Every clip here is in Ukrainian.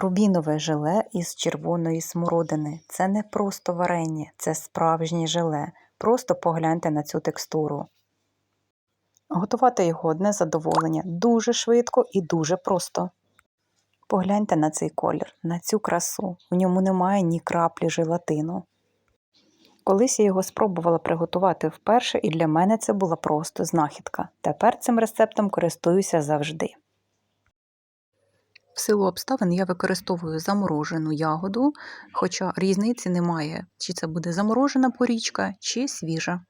Рубінове желе із червоної смородини. Це не просто варення, це справжнє желе. Просто погляньте на цю текстуру. Готувати його одне задоволення дуже швидко і дуже просто. Погляньте на цей колір, на цю красу. В ньому немає ні краплі желатину. Колись я його спробувала приготувати вперше, і для мене це була просто знахідка. Тепер цим рецептом користуюся завжди. В силу обставин я використовую заморожену ягоду, хоча різниці немає, чи це буде заморожена порічка, чи свіжа.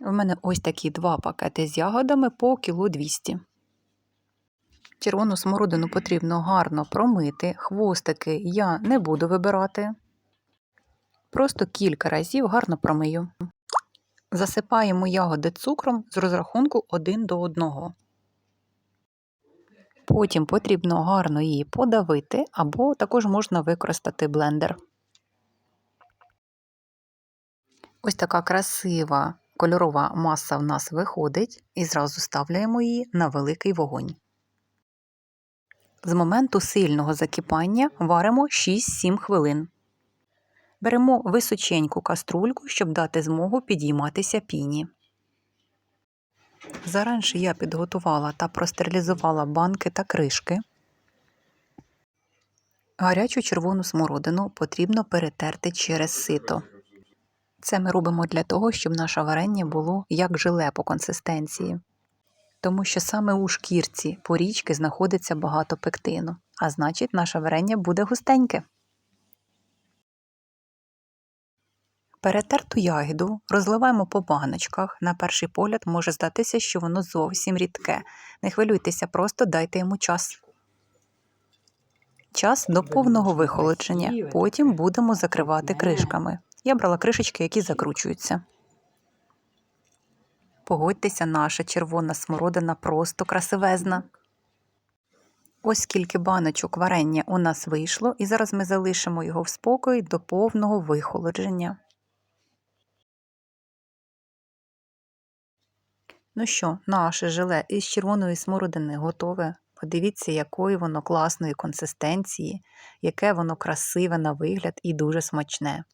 У мене ось такі два пакети з ягодами по кіло 200. Червону смородину потрібно гарно промити, хвостики я не буду вибирати. Просто кілька разів гарно промию. Засипаємо ягоди цукром з розрахунку 1 до 1. Потім потрібно гарно її подавити, або також можна використати блендер. Ось така красива кольорова маса в нас виходить, і зразу ставляємо її на великий вогонь. З моменту сильного закипання варимо 6-7 хвилин. Беремо височеньку каструльку, щоб дати змогу підійматися піні. Заранше я підготувала та простерилізувала банки та кришки. Гарячу червону смородину потрібно перетерти через сито. Це ми робимо для того, щоб наше варення було як желе по консистенції, тому що саме у шкірці порічки знаходиться багато пектину, а значить, наше варення буде густеньке. Перетерту ягіду розливаємо по баночках. На перший погляд може здатися, що воно зовсім рідке. Не хвилюйтеся, просто дайте йому час. Час до повного вихолодження. Потім будемо закривати кришками. Я брала кришечки, які закручуються. Погодьтеся, наша червона смородина просто красивезна. Ось скільки баночок варення у нас вийшло, і зараз ми залишимо його в спокої до повного вихолодження. Ну що, наше желе із червоної смородини готове. Подивіться, якої воно класної консистенції, яке воно красиве на вигляд і дуже смачне.